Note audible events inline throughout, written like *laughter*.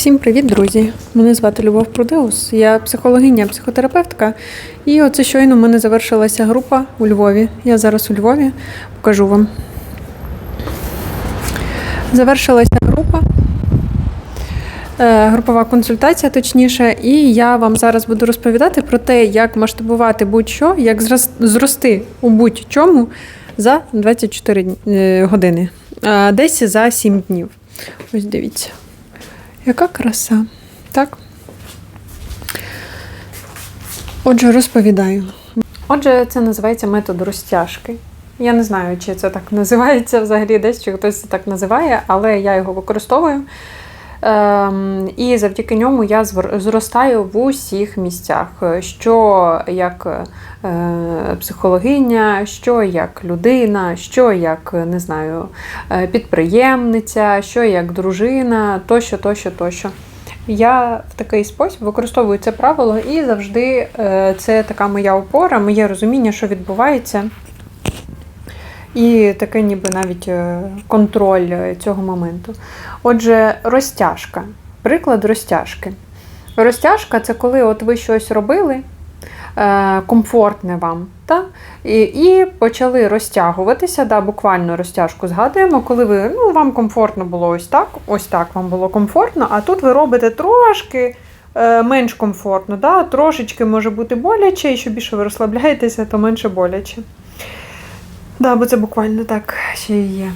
Всім привіт, друзі! Мене звати Любов Прудеус, я психологиня, психотерапевтка. І оце щойно в мене завершилася група у Львові. Я зараз у Львові покажу вам. Завершилася група, е, групова консультація, точніше, і я вам зараз буду розповідати про те, як масштабувати будь-що, як зрости у будь-чому за 24 е, години, десь за 7 днів. Ось дивіться. Яка краса, так? Отже, розповідаю. Отже, це називається метод розтяжки. Я не знаю, чи це так називається взагалі десь, чи хтось це так називає, але я його використовую. Ем, і завдяки ньому я зростаю в усіх місцях, що як е, психологиня, що як людина, що як не знаю, е, підприємниця, що як дружина, тощо, тощо, тощо. Я в такий спосіб використовую це правило, і завжди е, це така моя опора, моє розуміння, що відбувається. І таке ніби навіть е, контроль е, цього моменту. Отже, розтяжка. Приклад розтяжки. Розтяжка це коли от ви щось робили, е, комфортне вам, та? І, і почали розтягуватися, да, буквально розтяжку згадуємо, коли ви, ну, вам комфортно було ось так, ось так вам було комфортно, а тут ви робите трошки менш комфортно, да? трошечки може бути боляче, і що більше ви розслабляєтеся, то менше боляче. Да, бо це буквально так ще і є.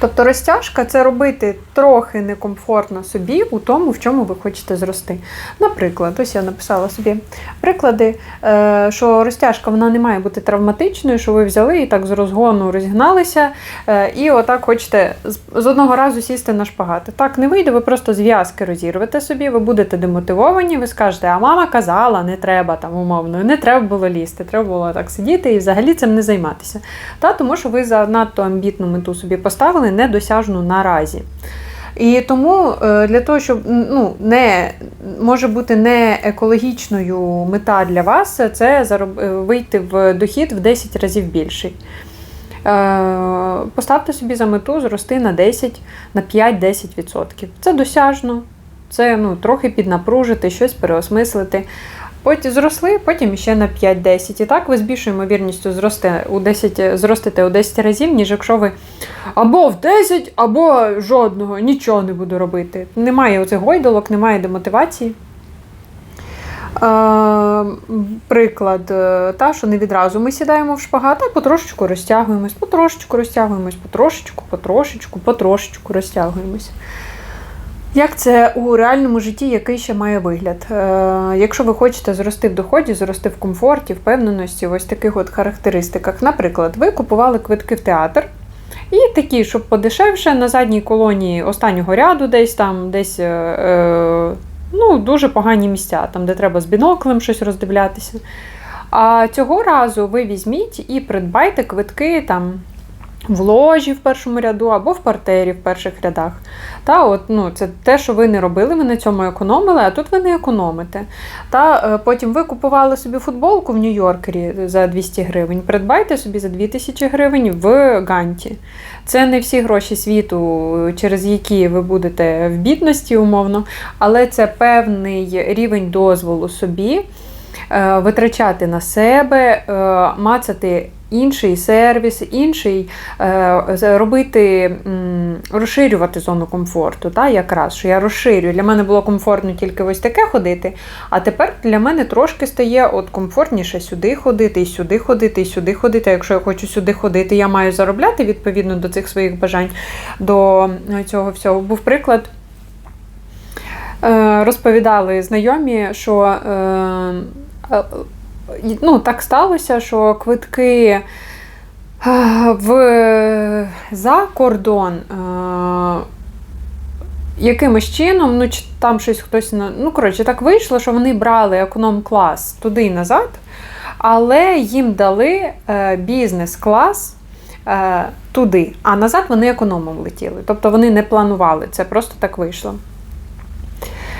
Тобто розтяжка це робити трохи некомфортно собі у тому, в чому ви хочете зрости. Наприклад, ось я написала собі приклади, е, що розтяжка вона не має бути травматичною, що ви взяли і так з розгону розігналися, е, і отак хочете з- одного разу сісти на шпагати. Так не вийде, ви просто зв'язки розірвете собі, ви будете демотивовані, ви скажете, а мама казала, не треба там умовно, не треба було лізти, треба було так сидіти і взагалі цим не займатися. Та, тому що ви занадто амбітну мету собі поставили, недосяжну наразі. І тому е, для того, щоб ну, не може бути не екологічною мета для вас, це е, вийти в дохід в 10 разів більший. Е, Поставте собі за мету зрости на 10, на 5-10%. Це досяжно, це ну, трохи піднапружити, щось переосмислити. Потім зросли, потім ще на 5-10. І так ви з більшою ймовірністю зросте у 10, зростете у 10 разів, ніж якщо ви або в 10, або жодного, нічого не буду робити. Немає оцих гойдолок, немає демотивації. Е, приклад, е, та, що не відразу ми сідаємо в шпагат, а потрошечку розтягуємось, потрошечку розтягуємось, потрошечку, потрошечку, потрошечку розтягуємось. Як це у реальному житті, який ще має вигляд? Е, якщо ви хочете зрости в доході, зрости в комфорті, впевненості, в ось таких от характеристиках. Наприклад, ви купували квитки в театр, і такі, щоб подешевше, на задній колонії останнього ряду, десь там, десь е, е, ну, дуже погані місця, там, де треба з біноклем щось роздивлятися. А цього разу ви візьміть і придбайте квитки там. В ложі в першому ряду або в партері в перших рядах. Та, от, ну, це те, що ви не робили, ви на цьому економили, а тут ви не економите. Та е, потім ви купували собі футболку в Нью-Йоркері за 200 гривень. Придбайте собі за 2000 гривень в Ганті. Це не всі гроші світу, через які ви будете в бідності, умовно, але це певний рівень дозволу собі. е, Витрачати на себе, е, мацати інший сервіс, інший е, робити, розширювати зону комфорту. Та, якраз, що я розширюю. Для мене було комфортно тільки ось таке ходити, а тепер для мене трошки стає от комфортніше сюди ходити, і сюди ходити, і сюди ходити. Якщо я хочу сюди ходити, я маю заробляти відповідно до цих своїх бажань, до е, цього всього. Був приклад. Е, Розповідали знайомі, що ну, так сталося, що квитки в, за кордон якимось чином, ну, чи там щось хтось ну, коротше, так вийшло, що вони брали економ-клас туди і назад, але їм дали е, бізнес-клас. е, Туди, а назад вони економом летіли. Тобто вони не планували, це просто так вийшло.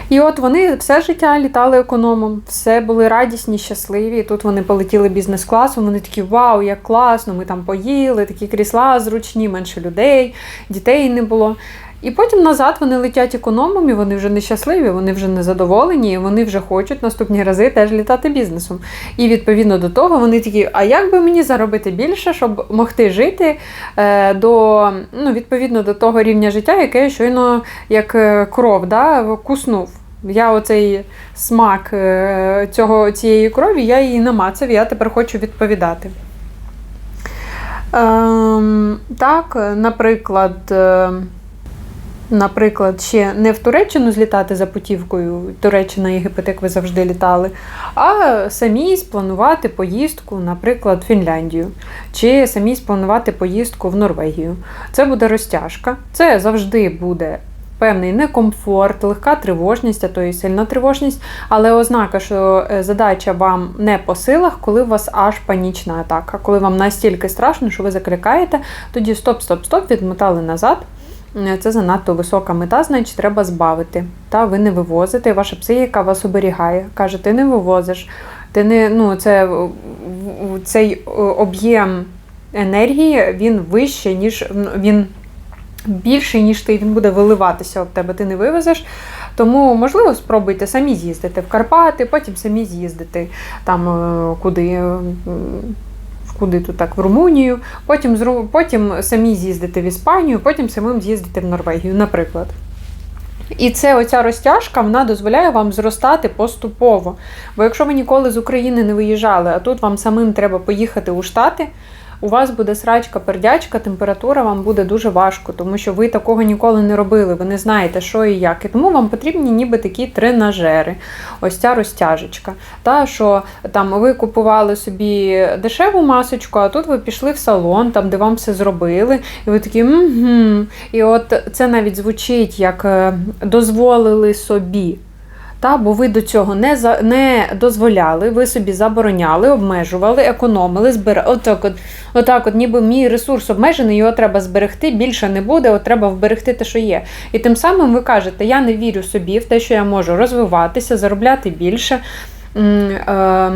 І от вони все життя літали економом, все були радісні, щасливі. І тут вони полетіли бізнес-класом. Вони такі вау, як класно! Ми там поїли, такі крісла зручні, менше людей, дітей не було. І потім назад вони летять економом, і вони вже нещасливі, вони вже незадоволені, і вони вже хочуть наступні рази теж літати бізнесом. І відповідно до того вони такі: а як би мені заробити більше, щоб могти жити е, до ну, відповідно до того рівня життя, яке я щойно як е, кров да, куснув. Я оцей смак е, цього, цієї крові, я її намацав, я тепер хочу відповідати. Ем, так, наприклад, е, наприклад, ще не в Туреччину злітати за путівкою, Туреччина і Єгипет, як ви завжди літали, а самі спланувати поїздку, наприклад, в Фінляндію, чи самі спланувати поїздку в Норвегію. Це буде розтяжка, це завжди буде. Певний некомфорт, легка тривожність, а то і сильна тривожність, але ознака, що е, задача вам не по силах, коли у вас аж панічна атака. Коли вам настільки страшно, що ви закликаєте, тоді стоп, стоп, стоп, відмотали назад. Е, Це занадто висока мета, значить треба збавити. Та ви не вивозите, ваша психіка вас оберігає. Каже, ти не вивозиш, ти не ну це в- цей е, об'єм енергії він вищий, ніж він більший, ніж ти, він буде виливатися об тебе, ти не вивезеш. Тому, можливо, спробуйте самі з'їздити в Карпати, потім самі з'їздити там е, куди. Куди тут так в Румунію, потім потім самі з'їздити в Іспанію, потім самим з'їздити в Норвегію, наприклад. І це оця розтяжка вона дозволяє вам зростати поступово. Бо якщо ви ніколи з України не виїжджали, а тут вам самим треба поїхати у Штати, у вас буде срачка, пердячка, температура вам буде дуже важко, тому що ви такого ніколи не робили, ви не знаєте, що і як. І тому вам потрібні ніби такі тренажери. Ось ця розтяжечка. Та, що там ви купували собі дешеву масочку, а тут ви пішли в салон, там, де вам все зробили, і ви такі угу. І от це навіть звучить як е, дозволили собі. Та, бо ви до цього не, за, не дозволяли, ви собі забороняли, обмежували, економили, збирали. Отак, от, отак, от, ніби мій ресурс обмежений, його треба зберегти, більше не буде, от треба вберегти те, що є. І тим самим ви кажете, я не вірю собі в те, що я можу розвиватися, заробляти більше. м, Е,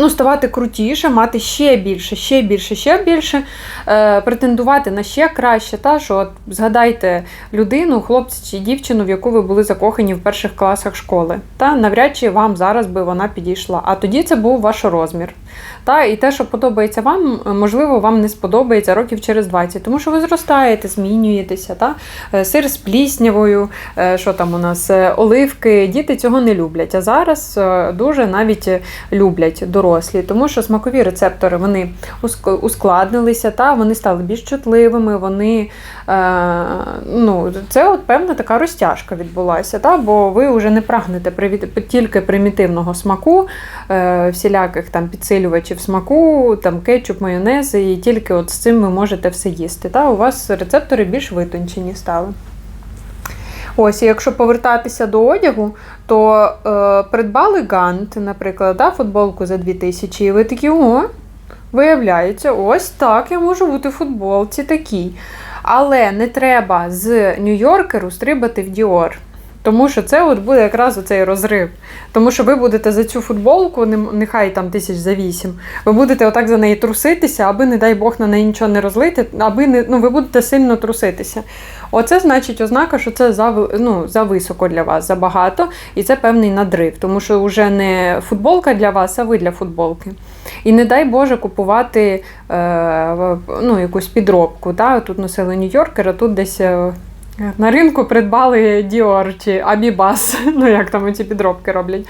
Ну, ставати крутіше, мати ще більше, ще більше, ще більше, е, претендувати на ще краще. Та що от згадайте людину, хлопця чи дівчину, в яку ви були закохані в перших класах школи. Та навряд чи вам зараз би вона підійшла. А тоді це був ваш розмір. Та і те, що подобається вам, можливо, вам не сподобається років через 20, тому що ви зростаєте, змінюєтеся. Та? Е, Сир з пліснявою, е, що там у нас, е, оливки. Діти цього не люблять. А зараз дуже навіть люблять дорослі, тому що смакові рецептори вони ускладнилися, та вони стали більш чутливими. Вони ну, це от певна така розтяжка відбулася, та? бо ви вже не прагнете тільки примітивного смаку, всіляких там підсилювачів смаку, там кетчуп, майонез, і тільки от з цим ви можете все їсти. Та? У вас рецептори більш витончені стали. Ось, якщо повертатися до одягу, то е, придбали гант, наприклад, да, футболку за 2000, і ви такі, о, виявляється, ось так я можу бути в футболці такій. Але не треба з Нью-Йоркеру стрибати в Діор. Тому що це от буде якраз оцей розрив. Тому що ви будете за цю футболку, нехай там тисяч за вісім, ви будете отак за неї труситися, аби, не дай Бог, на неї нічого не розлити, аби не, ну, ви будете сильно труситися. Оце значить ознака, що це за, ну, за високо для вас, забагато, і це певний надрив, тому що вже не футболка для вас, а ви для футболки. І не дай Боже купувати е, ну, якусь підробку. Та? Тут носили Нью-Йоркер, а тут десь. Е, на ринку придбали Dior чи Abibas, *laughs* ну як там ці підробки роблять.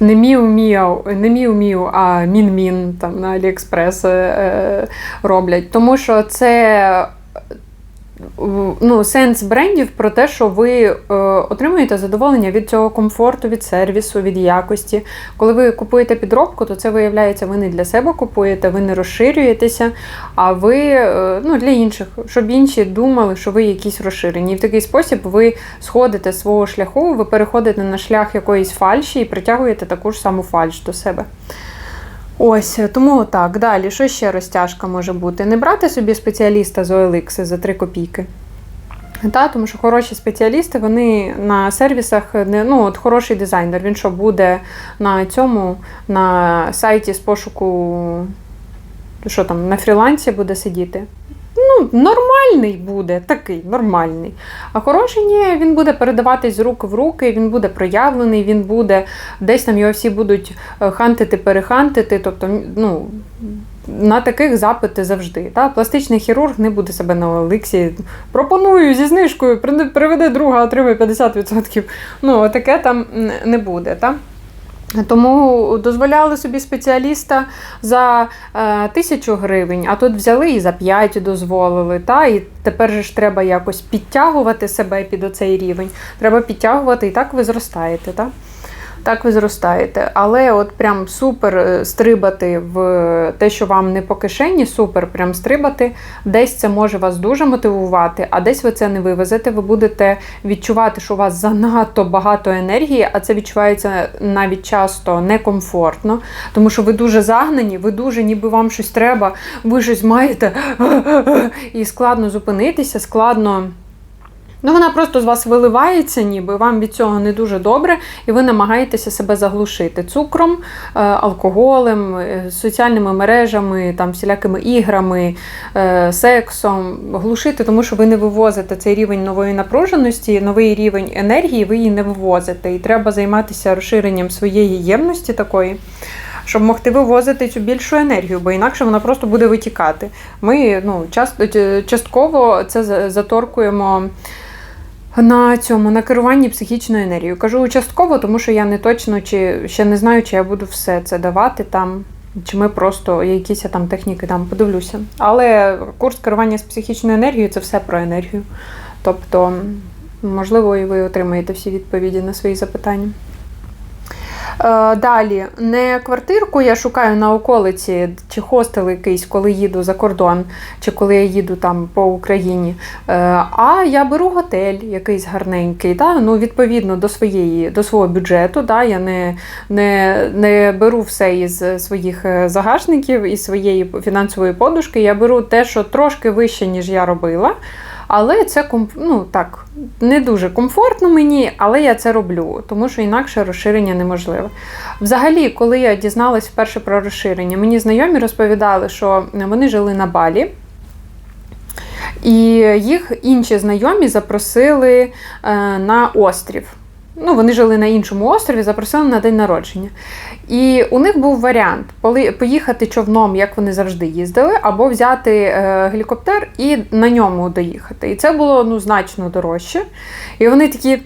Не Міу Міу, не Міу Міу, а Мін Мін там на Аліекспрес е, роблять. Тому що це е, ну, сенс брендів про те, що ви е, отримуєте задоволення від цього комфорту, від сервісу, від якості. Коли ви купуєте підробку, то це виявляється, ви не для себе купуєте, ви не розширюєтеся, а ви е, ну, для інших, щоб інші думали, що ви якісь розширені. І в такий спосіб ви сходите з свого шляху, ви переходите на шлях якоїсь фальші і притягуєте таку ж саму фальш до себе. Ось, тому так, далі, що ще розтяжка може бути? Не брати собі спеціаліста з OLX за 3 копійки. Та, тому що хороші спеціалісти, вони на сервісах, не, ну, от хороший дизайнер, він що буде на цьому, на сайті з пошуку, що там, на фрілансі буде сидіти. Ну, нормальний буде, такий нормальний. А хороший ні, він буде передаватись з рук в руки, він буде проявлений, він буде десь там його всі будуть е, хантити, перехантити. Тобто, ну. На таких запити завжди. Та? Пластичний хірург не буде себе на Олексі. Пропоную зі знижкою, при- приведи друга, отримай 50%. Ну, таке там не буде. Та? Тому дозволяли собі спеціаліста за е, тисячу гривень, а тут взяли і за 5 дозволили. Та? І тепер же ж треба якось підтягувати себе під оцей рівень. Треба підтягувати, і так ви зростаєте. Та? Так ви зростаєте. Але от прям супер е, стрибати в те, що вам не по кишені, супер прям стрибати. Десь це може вас дуже мотивувати, а десь ви це не вивезете. Ви будете відчувати, що у вас занадто багато енергії, а це відчувається навіть часто некомфортно, тому що ви дуже загнані, ви дуже, ніби вам щось треба, ви щось маєте *laughs* і складно зупинитися, складно. Ну, вона просто з вас виливається, ніби вам від цього не дуже добре, і ви намагаєтеся себе заглушити цукром, е, алкоголем, е, соціальними мережами, там всілякими іграми, е, сексом. Глушити, тому що ви не вивозите цей рівень нової напруженості, новий рівень енергії, ви її не вивозите. І треба займатися розширенням своєї ємності такої. Щоб могти вивозити цю більшу енергію, бо інакше вона просто буде витікати. Ми ну, часто, частково це заторкуємо на цьому на керуванні психічною енергією. Кажу частково, тому що я не точно чи ще не знаю, чи я буду все це давати там, чи ми просто якісь там техніки там подивлюся. Але курс керування з психічною енергією це все про енергію. Тобто, можливо, і ви отримаєте всі відповіді на свої запитання. Е, Далі, не квартирку я шукаю на околиці чи хостел якийсь, коли їду за кордон, чи коли я їду там по Україні. Е, А я беру готель якийсь гарненький, та? ну, відповідно до своєї, до свого бюджету. Та? Я не, не, не беру все із своїх е, загашників, із своєї фінансової подушки. Я беру те, що трошки вище, ніж я робила. Але це ну, так, не дуже комфортно мені, але я це роблю, тому що інакше розширення неможливе. Взагалі, коли я дізналась вперше про розширення, мені знайомі розповідали, що вони жили на Балі. І їх інші знайомі запросили е, на острів. Ну, вони жили на іншому острові, запросили на день народження. І у них був варіант поїхати човном, як вони завжди їздили, або взяти е, гелікоптер і на ньому доїхати. І це було ну, значно дорожче. І вони такі.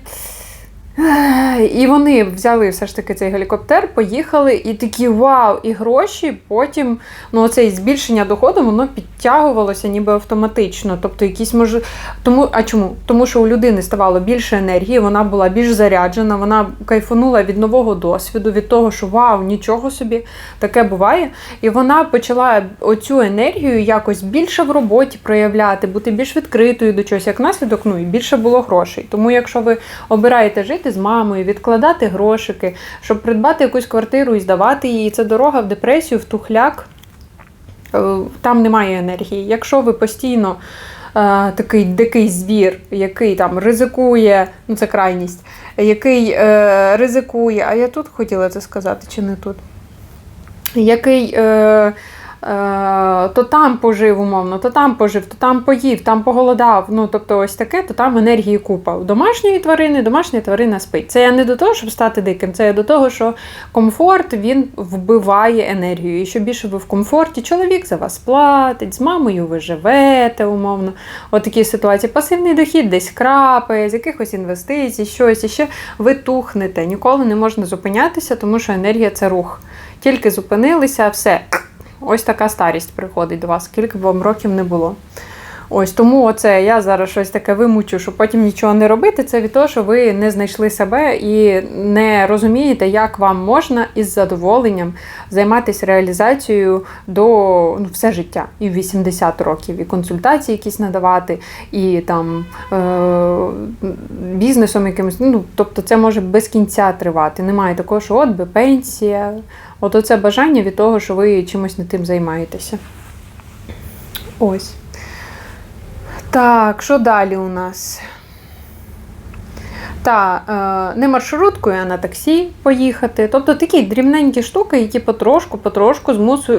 І вони взяли все ж таки цей гелікоптер, поїхали, і такі вау, і гроші. Потім ну, це збільшення доходу воно підтягувалося ніби автоматично. Тобто, якісь може. Тому, а чому? Тому що у людини ставало більше енергії, вона була більш заряджена, вона кайфанула від нового досвіду, від того, що вау, нічого собі таке буває. І вона почала оцю енергію якось більше в роботі проявляти, бути більш відкритою до чогось. Як наслідок, ну і більше було грошей. Тому, якщо ви обираєте жити з мамою, відкладати грошики, щоб придбати якусь квартиру і здавати її, це дорога в депресію, в тухляк. Е, Там немає енергії. Якщо ви постійно е, такий дикий звір, який там ризикує, ну це крайність, який е, ризикує, а я тут хотіла це сказати, чи не тут? Який е, то там пожив умовно, то там пожив, то там поїв, там поголодав. Ну, тобто ось таке, то там енергії купа. У домашньої тварини, домашня тварина спить. Це я не до того, щоб стати диким, це я до того, що комфорт він вбиває енергію. І що більше ви в комфорті, чоловік за вас платить, з мамою ви живете, умовно. От такі ситуації. Пасивний дохід десь крапає, з якихось інвестицій, щось і ще ви тухнете. Ніколи не можна зупинятися, тому що енергія це рух. Тільки зупинилися, все. Ось така старість приходить до вас, скільки б вам років не було. Ось тому оце я зараз щось таке вимучу, щоб потім нічого не робити. Це від того, що ви не знайшли себе і не розумієте, як вам можна із задоволенням займатися реалізацією до ну, все життя, і в 80 років, і консультації якісь надавати, і там е- бізнесом якимось. Ну, тобто це може без кінця тривати. Немає такого, що от би пенсія. От оце бажання від того, що ви чимось не тим займаєтеся. Ось. Так, що далі у нас? Та е, не маршруткою, а на таксі поїхати. Тобто такі дрібненькі штуки, які потрошку-потрошку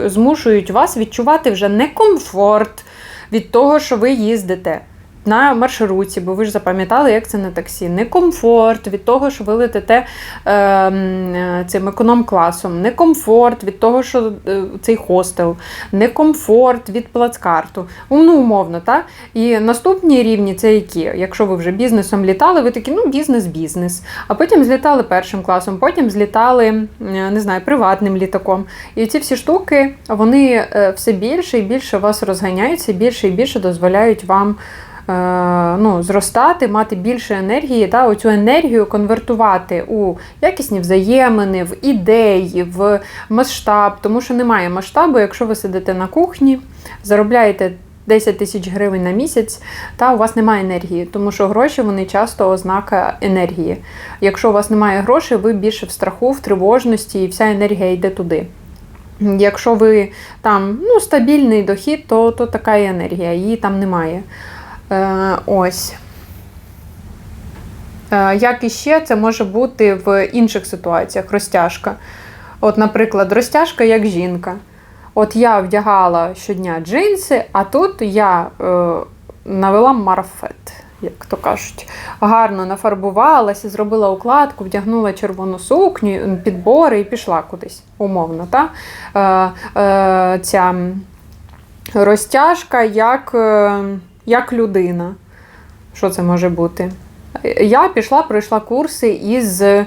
змушують вас відчувати вже не комфорт, від того, що ви їздите. На маршруті, бо ви ж запам'ятали, як це на таксі. Не комфорт від того, що ви летите е, цим економ-класом, не комфорт від того, що е, цей хостел, не комфорт від плацкарту. Ну, умовно, так? І наступні рівні це які? Якщо ви вже бізнесом літали, ви такі, ну, бізнес-бізнес. А потім злітали першим класом, потім злітали, не знаю, приватним літаком. І ці всі штуки, вони е, все більше і більше вас розганяються, більше і більше дозволяють вам ну, зростати, мати більше енергії, та, оцю енергію конвертувати у якісні взаємини, в ідеї, в масштаб, тому що немає масштабу, якщо ви сидите на кухні, заробляєте 10 тисяч гривень на місяць, та у вас немає енергії, тому що гроші вони часто ознака енергії. Якщо у вас немає грошей, ви більше в страху, в тривожності, і вся енергія йде туди. Якщо ви там ну, стабільний дохід, то, то така і енергія, її там немає. Е, ось. Е, як іще це може бути в інших ситуаціях розтяжка. От, наприклад, розтяжка як жінка. От я вдягала щодня джинси, а тут я е, навела марафет, як то кажуть. Гарно нафарбувалася, зробила укладку, вдягнула червону сукню, підбори і пішла кудись, умовно. Та? Е, е, ця розтяжка як, е, як людина. Що це може бути? Я пішла, пройшла курси із е,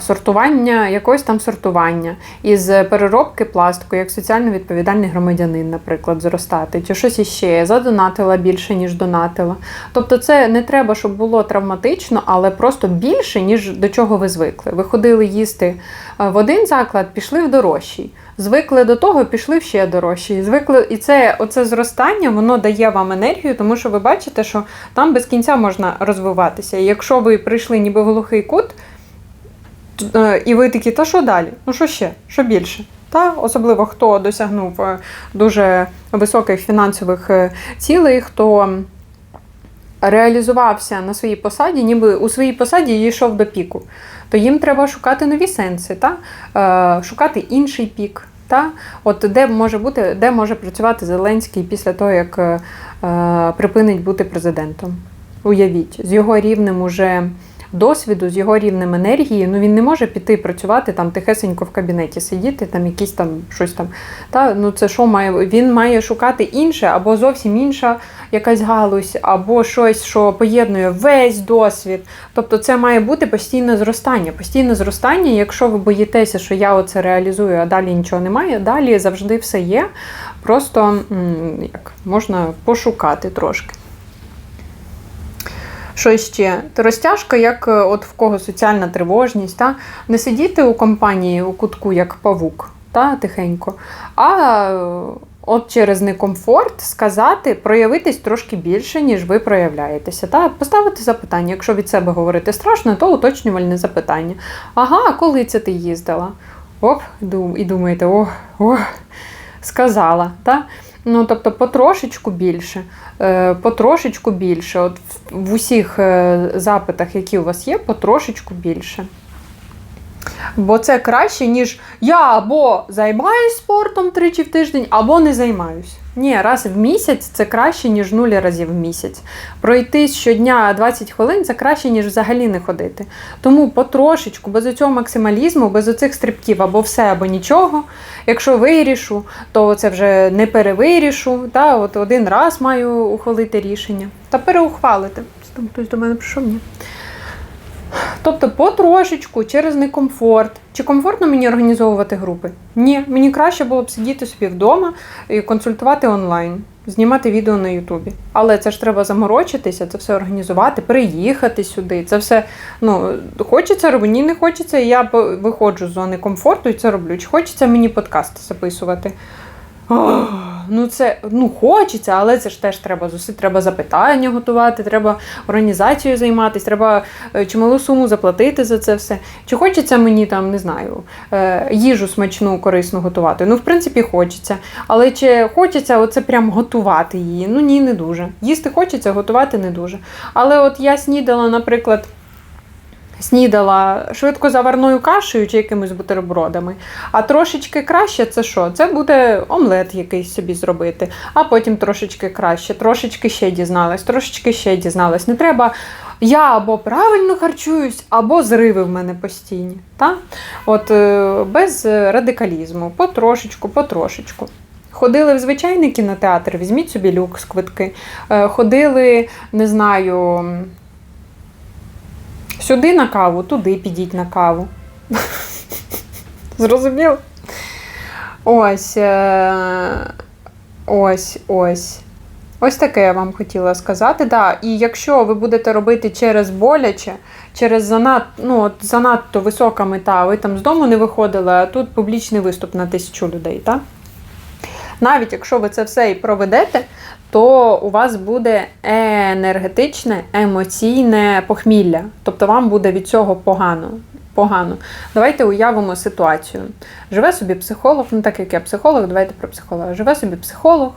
сортування, якогось там сортування, із переробки пластику, як соціально відповідальний громадянин, наприклад, зростати, чи щось іще. Задонатила більше, ніж донатила. Тобто, це не треба, щоб було травматично, але просто більше, ніж до чого ви звикли. Ви ходили їсти е, в один заклад, пішли в дорожчий. Звикли до того, пішли в ще дорожчий. Звикли, і це оце зростання, воно дає вам енергію, тому що ви бачите, що там без кінця можна розвиватися. І якщо ви прийшли ніби в глухий кут, е, і ви такі, та що далі? Ну що ще? Що більше? Та особливо хто досягнув е, дуже високих фінансових е, цілей, хто реалізувався на своїй посаді, ніби у своїй посаді йшов до піку, то їм треба шукати нові сенси, та? Шукати інший пік. Та? От де може бути, де може працювати Зеленський після того, як е, е, припинить бути президентом. Уявіть, з його рівнем уже досвіду, з його рівнем енергії, ну він не може піти працювати там тихесенько в кабінеті, сидіти, там якісь там щось там. Та, ну це що має? Він має шукати інше або зовсім інша якась галузь, або щось, що поєднує весь досвід. Тобто це має бути постійне зростання. Постійне зростання, якщо ви боїтеся, що я оце реалізую, а далі нічого немає, далі завжди все є. Просто як можна пошукати трошки. Що ще? Розтяжка, як е, от в кого соціальна тривожність, та? не сидіти у компанії у кутку, як павук, та? тихенько, а е, от через некомфорт сказати, проявитись трошки більше, ніж ви проявляєтеся. Та? Поставити запитання. Якщо від себе говорити страшно, то уточнювальне запитання. Ага, коли це ти їздила? Оп, і думаєте, ох, ох, сказала. Та? Ну, тобто потрошечку більше, е, потрошечку більше. От в- усіх е, запитах, які у вас є, потрошечку більше. Бо це краще, ніж я або займаюсь спортом тричі в тиждень, або не займаюсь. Ні, раз в місяць це краще, ніж нуль разів в місяць. Пройтись щодня 20 хвилин це краще, ніж взагалі не ходити. Тому потрошечку, без цього максималізму, без оцих стрибків або все, або нічого. Якщо вирішу, то це вже не перевирішу. Та, от один раз маю ухвалити рішення. Та переухвалити. Хтось до мене прийшов, ні. Тобто потрошечку через некомфорт. Чи комфортно мені організовувати групи? Ні, мені краще було б сидіти собі вдома і консультувати онлайн, знімати відео на Ютубі. Але це ж треба заморочитися, це все організувати, приїхати сюди. Це все ну, хочеться робити, ні, не хочеться. і Я виходжу з зони комфорту і це роблю. Чи хочеться мені подкаст записувати? Ох, ну це ну хочеться, але це ж теж треба зусиль, треба запитання готувати, треба організацією займатися, треба е, чималу суму заплатити за це все. Чи хочеться мені там, не знаю, е, їжу смачну, корисну готувати? Ну, в принципі, хочеться. Але чи хочеться оце прям готувати її? Ну ні, не дуже. Їсти хочеться, готувати не дуже. Але от я снідала, наприклад. Снідала швидко заварною кашею чи якимись бутербродами. А трошечки краще це що? Це буде омлет якийсь собі зробити, а потім трошечки краще, трошечки ще дізналась, трошечки ще дізналась. Не треба. Я або правильно харчуюсь, або зриви в мене постійні. Та? От е, без радикалізму, потрошечку, потрошечку. Ходили в звичайний кінотеатр, візьміть собі люкс квитки. Е, Ходили, не знаю, сюди на каву, туди підіть на каву. Зрозуміло? Ось. е, Ось, ось. Ось таке я вам хотіла сказати. Да. І якщо ви будете робити через боляче, через занад, ну, от занадто висока мета, ви там з дому не виходили, а тут публічний виступ на тисячу людей, так? Навіть якщо ви це все і проведете, то у вас буде енергетичне, емоційне похмілля. Тобто вам буде від цього погано. Погано. Давайте уявимо ситуацію. Живе собі психолог, ну так як я психолог, давайте про психолога. Живе собі психолог.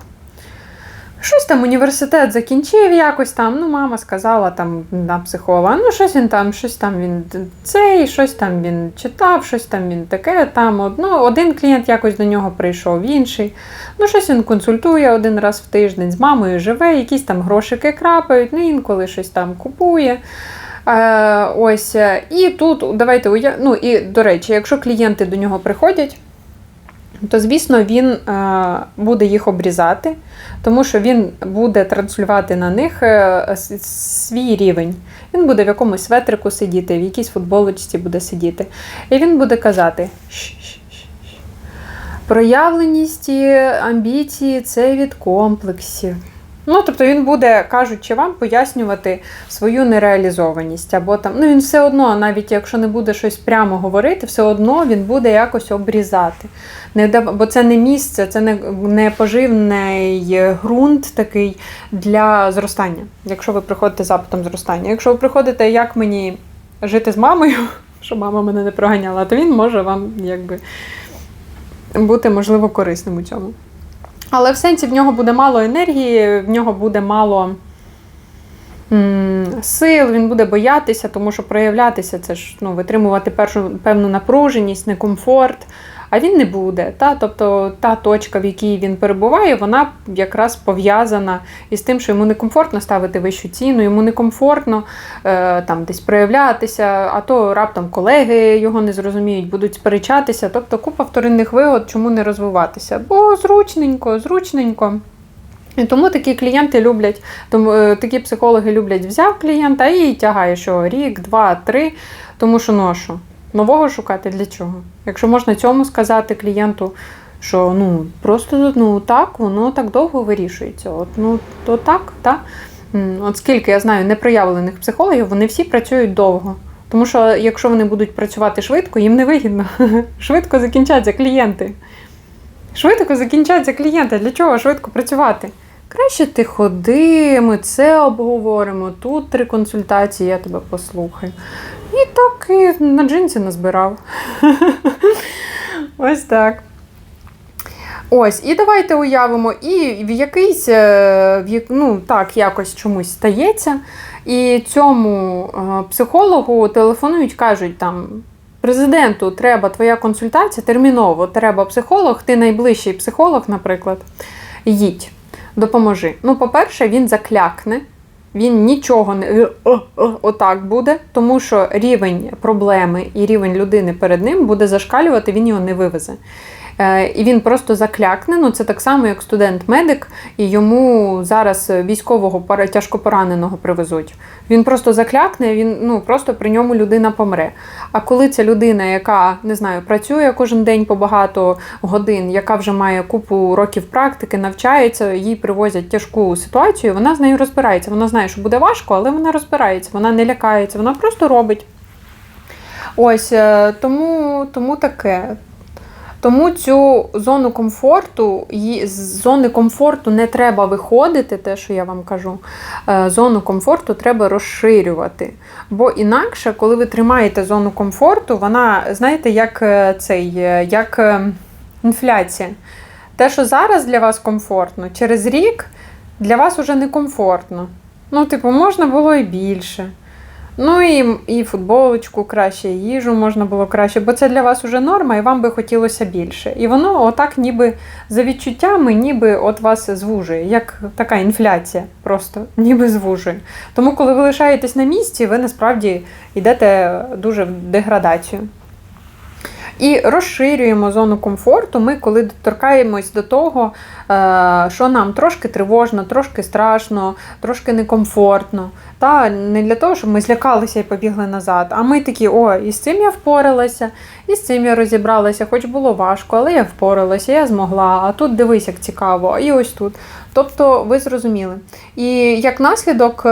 Щось там університет закінчив якось там. Ну, мама сказала там на психолога, ну щось він там, щось там він цей, щось там він читав, щось там він таке. Там одно, один клієнт якось до нього прийшов, інший. Ну, щось він консультує один раз в тиждень, з мамою живе, якісь там грошики крапають, ну інколи щось там купує. Е, ось, і тут давайте ну і до речі, якщо клієнти до нього приходять, то звісно він е, буде їх обрізати, тому що він буде транслювати на них е, свій рівень. Він буде в якомусь ветрику сидіти, в якійсь футболочці буде сидіти. І він буде казати. Проявленість амбіції це від комплексів. Ну, тобто він буде, кажучи вам, пояснювати свою нереалізованість. Або там, ну він все одно, навіть якщо не буде щось прямо говорити, все одно він буде якось обрізати. Не, бо це не місце, це не, не поживний ґрунт такий для зростання. Якщо ви приходите запитом зростання. Якщо ви приходите, як мені жити з мамою, *laughs* що мама мене не проганяла, то він може вам якби бути, можливо, корисним у цьому. Але в сенсі в нього буде мало енергії, в нього буде мало сил, він буде боятися, тому що проявлятися це ж ну, витримувати першу певну напруженість, некомфорт. А він не буде. Та? Тобто та точка, в якій він перебуває, вона якраз пов'язана із тим, що йому некомфортно ставити вищу ціну, йому некомфортно е, там десь проявлятися, а то раптом колеги його не зрозуміють, будуть сперечатися. Тобто купа вторинних вигод, чому не розвиватися? Бо зручненько, зручненько. І тому такі клієнти люблять, тому е, такі психологи люблять взяв клієнта і тягає, що рік, два, три. Тому що що? Нового шукати для чого? Якщо можна цьому сказати клієнту, що ну просто ну так, воно так довго вирішується. От ну то так, так. От скільки я знаю непроявлених психологів, вони всі працюють довго. Тому що якщо вони будуть працювати швидко, їм не вигідно. *laughs* Швидко закінчаться клієнти. Швидко закінчаться клієнти. Для чого швидко працювати? Краще ти ходи, ми це обговоримо. Тут три консультації, я тебе послухаю. І так і на джинсі назбирав. *laughs* Ось так. Ось, і давайте уявимо, і в якийсь, е, ну так, якось чомусь стається. І цьому е, психологу телефонують, кажуть там. Президенту треба твоя консультація терміново, треба психолог, ти найближчий психолог, наприклад, їдь, допоможи. Ну, по-перше, він заклякне, він нічого не «О, о», отак буде, тому що рівень проблеми і рівень людини перед ним буде зашкалювати, він його не вивезе. Е, І він просто заклякне. Ну, це так само, як студент-медик, і йому зараз військового пора- тяжкопораненого привезуть. Він просто заклякне, він ну просто при ньому людина помре. А коли це людина, яка не знаю, працює кожен день по багато годин, яка вже має купу років практики, навчається, їй привозять тяжку ситуацію, вона з нею розбирається. Вона знає, що буде важко, але вона розбирається, вона не лякається, вона просто робить. Ось е, тому, тому таке. Тому цю зону комфорту, з зони комфорту не треба виходити, те, що я вам кажу. Е, Зону комфорту треба розширювати. Бо інакше, коли ви тримаєте зону комфорту, вона, знаєте, як е, цей, е, як інфляція. Те, що зараз для вас комфортно, через рік для вас уже не комфортно. Ну, типу, можна було і більше. Ну і, і футболочку краще, і їжу можна було краще, бо це для вас уже норма, і вам би хотілося більше. І воно отак, ніби за відчуттями, ніби от вас звужує, як така інфляція, просто ніби звужує. Тому, коли ви лишаєтесь на місці, ви насправді йдете дуже в деградацію. І розширюємо зону комфорту. Ми коли доторкаємось до того, е, що нам трошки тривожно, трошки страшно, трошки некомфортно. Та не для того, щоб ми злякалися і побігли назад. А ми такі, о, і з цим я впоралася, і з цим я розібралася, хоч було важко, але я впоралася, я змогла. А тут дивись, як цікаво, і ось тут. Тобто, ви зрозуміли. І як наслідок.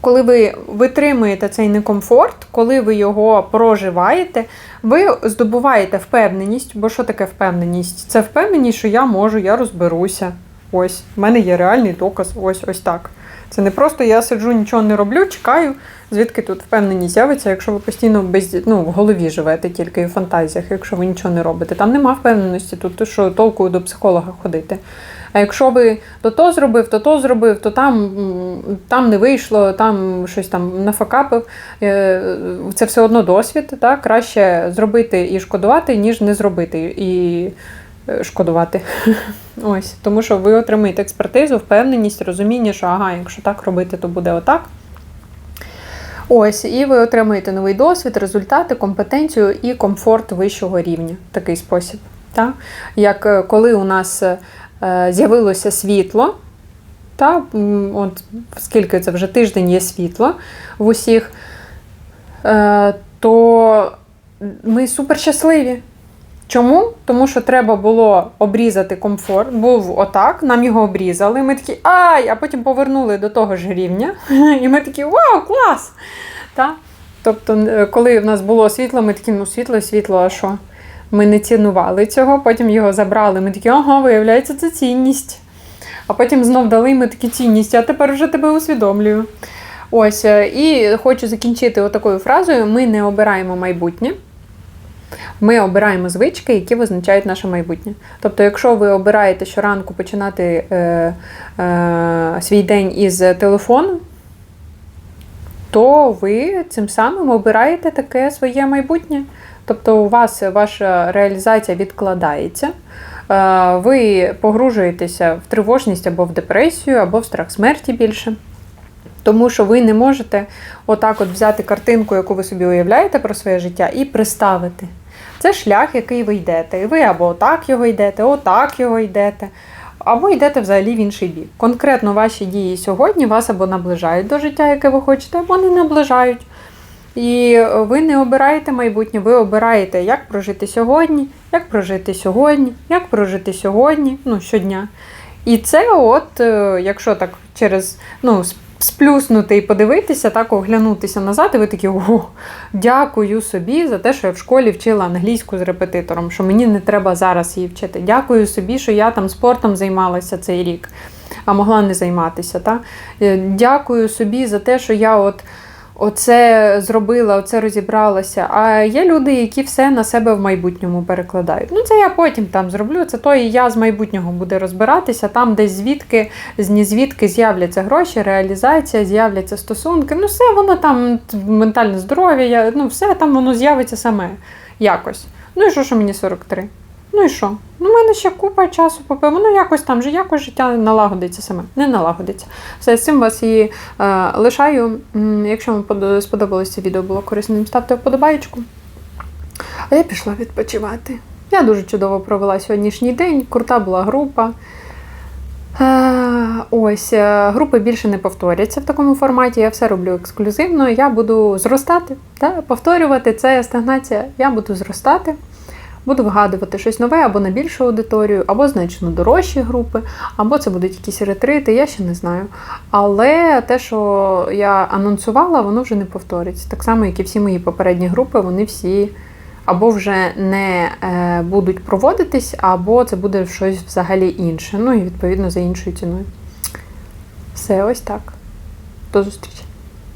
Коли ви витримуєте цей некомфорт, коли ви його проживаєте, ви здобуваєте впевненість. Бо що таке впевненість? Це впевненість, що я можу, я розберуся. Ось, в мене є реальний доказ, ось ось так. Це не просто я сиджу, нічого не роблю, чекаю, звідки тут впевненість з'явиться, якщо ви постійно без, ну, в голові живете тільки і в фантазіях, якщо ви нічого не робите. Там нема впевненості, тут що толку до психолога ходити. А якщо ви то то зробив, то то зробив, то там, там не вийшло, там щось там нафакапив, е, це все одно досвід. Так? Краще зробити і шкодувати, ніж не зробити і шкодувати. *laughs* Ось, тому що ви отримаєте експертизу, впевненість, розуміння, що ага, якщо так робити, то буде отак. Ось, і ви отримаєте новий досвід, результати, компетенцію і комфорт вищого рівня. Такий спосіб. Так? Як е, коли у нас е, з'явилося світло, та, от скільки це вже тиждень є світло в усіх, е, то ми супер щасливі. Чому? Тому що треба було обрізати комфорт. Був отак, нам його обрізали. Ми такі ай! А потім повернули до того ж рівня. *laughs* І ми такі вау, клас! Та? Тобто, е, коли в нас було світло, ми такі, ну світло, світло, а що? Ми не цінували цього, потім його забрали. Ми такі, ага, виявляється, це цінність. А потім знов дали ми такі цінність, а тепер вже тебе усвідомлюю. Ось, е, і хочу закінчити отакою фразою: ми не обираємо майбутнє. Ми обираємо звички, які визначають наше майбутнє. Тобто, якщо ви обираєте щоранку починати е, е, свій день із телефону, то ви цим самим обираєте таке своє майбутнє. Тобто, у вас ваша реалізація відкладається, е, ви погружуєтеся в тривожність або в депресію, або в страх смерті більше. Тому що ви не можете отак от взяти картинку, яку ви собі уявляєте про своє життя, і приставити. Це шлях, який ви йдете. І ви або отак його йдете, отак його йдете, або йдете взагалі в інший бік. Конкретно ваші дії сьогодні вас або наближають до життя, яке ви хочете, або не наближають. І ви не обираєте майбутнє, ви обираєте, як прожити сьогодні, як прожити сьогодні, як прожити сьогодні, ну, щодня. І це, от, е, якщо так через ну, сплюснути і подивитися, так оглянутися назад, і ви такі, о, дякую собі за те, що я в школі вчила англійську з репетитором, що мені не треба зараз її вчити. Дякую собі, що я там спортом займалася цей рік, а могла не займатися. Та? Е, Дякую собі за те, що я от. Оце зробила, оце розібралася. А є люди, які все на себе в майбутньому перекладають. Ну, це я потім там зроблю. Це то і я з майбутнього буде розбиратися. Там десь звідки, з нізвідки з'являться гроші, реалізація, з'являться стосунки. Ну, все воно там ментальне здоров'я, ну все там воно з'явиться саме якось. Ну і що, що мені 43? Ну і що? Ну, в мене ще купа часу попив. Ну, якось там же якось життя налагодиться саме. Не налагодиться. Все, з цим вас і е, лишаю. Якщо вам подо- сподобалось це відео, було корисним, ставте вподобайку. А я пішла відпочивати. Я дуже чудово провела сьогоднішній день. Крута була група. Е, Ось, е, групи більше не повторяться в такому форматі. Я все роблю ексклюзивно. Я буду зростати. Та? Повторювати це стагнація. Я буду зростати. Буду вигадувати щось нове або на більшу аудиторію, або значно дорожчі групи, або це будуть якісь ретрити, я ще не знаю. Але те, що я анонсувала, воно вже не повториться. Так само, як і всі мої попередні групи, вони всі або вже не е, будуть проводитись, або це буде щось взагалі інше. Ну і відповідно за іншою ціною. Все ось так. До зустрічі.